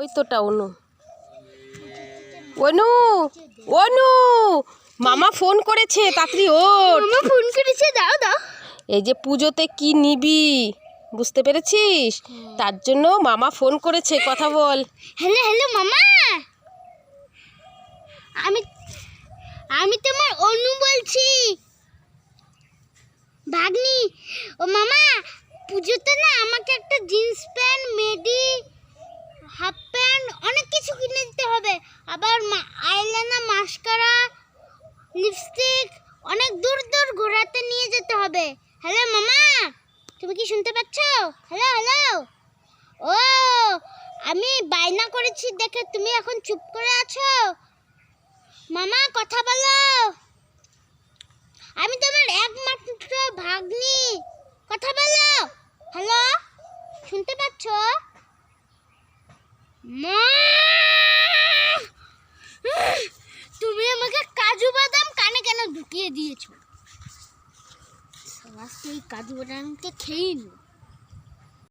ওই তোটা অনু। অনু অনু মামা ফোন করেছে তাড়াতাড়ি ওঠ। মামা ফোন করেছে দাও দাও। এই যে পুজোতে কি নিবি বুঝতে পেরেছিস? তার জন্য মামা ফোন করেছে কথা বল। হ্যালো হ্যালো মামা। আমি আমি তোমার অনু বলছি। ভাগ্নি ও মামা পুজোতে না লিপস্টিক অনেক দূর দূর ঘোরাতে নিয়ে যেতে হবে। হ্যালো মামা? তুমি কি শুনতে পাচ্ছ? হ্যালো হ্যালো ও, আমি বায়না করেছি দেখে তুমি এখন চুপ করে আছো? মামা, কথা বলো। আমি তোমার একমাত্র ভাগ্নি। কথা বলো। হ্যালো শুনতে পাচ্ছ? মা? ঢুকিয়ে দিয়েছ। আজকে এই কাজু বাদামকে খেয়েই নি